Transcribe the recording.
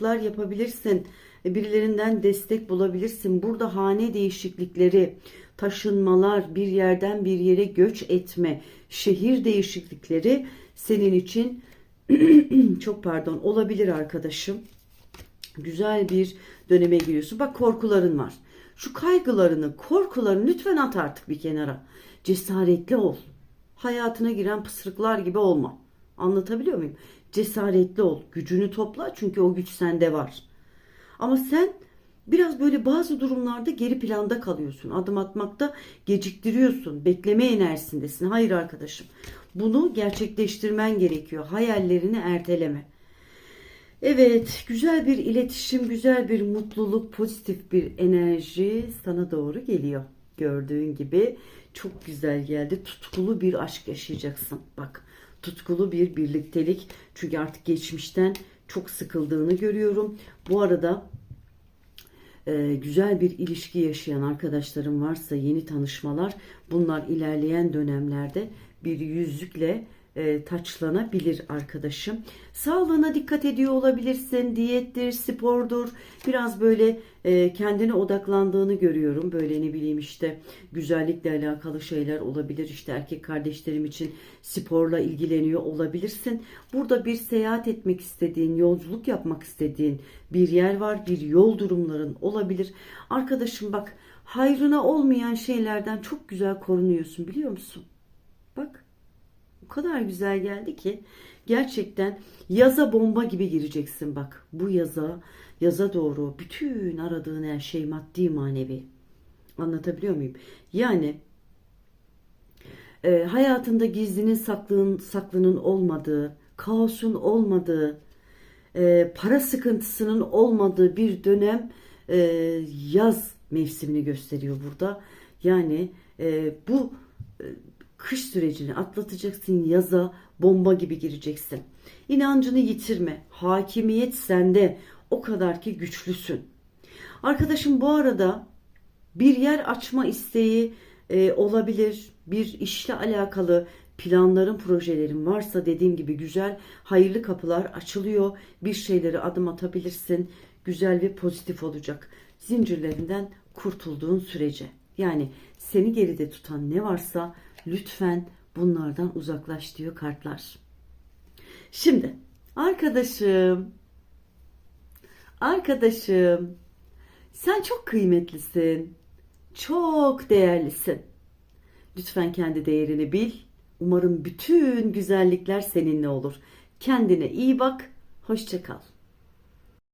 yapabilirsin. E, Birilerinden destek bulabilirsin. Burada hane değişiklikleri, taşınmalar, bir yerden bir yere göç etme, şehir değişiklikleri senin için çok pardon olabilir arkadaşım. Güzel bir döneme giriyorsun. Bak korkuların var. Şu kaygılarını, korkularını lütfen at artık bir kenara. Cesaretli ol. Hayatına giren pısırıklar gibi olma. Anlatabiliyor muyum? Cesaretli ol. Gücünü topla çünkü o güç sende var. Ama sen biraz böyle bazı durumlarda geri planda kalıyorsun. Adım atmakta geciktiriyorsun. Bekleme enerjisindesin. Hayır arkadaşım. Bunu gerçekleştirmen gerekiyor. Hayallerini erteleme. Evet, güzel bir iletişim, güzel bir mutluluk, pozitif bir enerji sana doğru geliyor. Gördüğün gibi çok güzel geldi. Tutkulu bir aşk yaşayacaksın. Bak, tutkulu bir birliktelik. Çünkü artık geçmişten çok sıkıldığını görüyorum. Bu arada e, güzel bir ilişki yaşayan arkadaşlarım varsa yeni tanışmalar bunlar ilerleyen dönemlerde bir yüzükle e, taçlanabilir arkadaşım. Sağlığına dikkat ediyor olabilirsin. Diyettir, spordur. Biraz böyle e, kendine odaklandığını görüyorum. Böyle ne bileyim işte güzellikle alakalı şeyler olabilir. İşte erkek kardeşlerim için sporla ilgileniyor olabilirsin. Burada bir seyahat etmek istediğin, yolculuk yapmak istediğin bir yer var. Bir yol durumların olabilir. Arkadaşım bak hayrına olmayan şeylerden çok güzel korunuyorsun biliyor musun? Bak o kadar güzel geldi ki gerçekten yaza bomba gibi gireceksin bak. Bu yaza, yaza doğru bütün aradığın her şey maddi manevi. Anlatabiliyor muyum? Yani e, hayatında gizlinin saklının, saklının olmadığı, kaosun olmadığı, e, para sıkıntısının olmadığı bir dönem e, yaz mevsimini gösteriyor burada. Yani e, bu e, kış sürecini atlatacaksın yaza bomba gibi gireceksin. İnancını yitirme. Hakimiyet sende. O kadar ki güçlüsün. Arkadaşım bu arada bir yer açma isteği e, olabilir. Bir işle alakalı planların, projelerin varsa dediğim gibi güzel, hayırlı kapılar açılıyor. Bir şeyleri adım atabilirsin. Güzel ve pozitif olacak. Zincirlerinden kurtulduğun sürece. Yani seni geride tutan ne varsa lütfen bunlardan uzaklaş diyor kartlar. Şimdi arkadaşım, arkadaşım sen çok kıymetlisin. Çok değerlisin. Lütfen kendi değerini bil. Umarım bütün güzellikler seninle olur. Kendine iyi bak. Hoşça kal.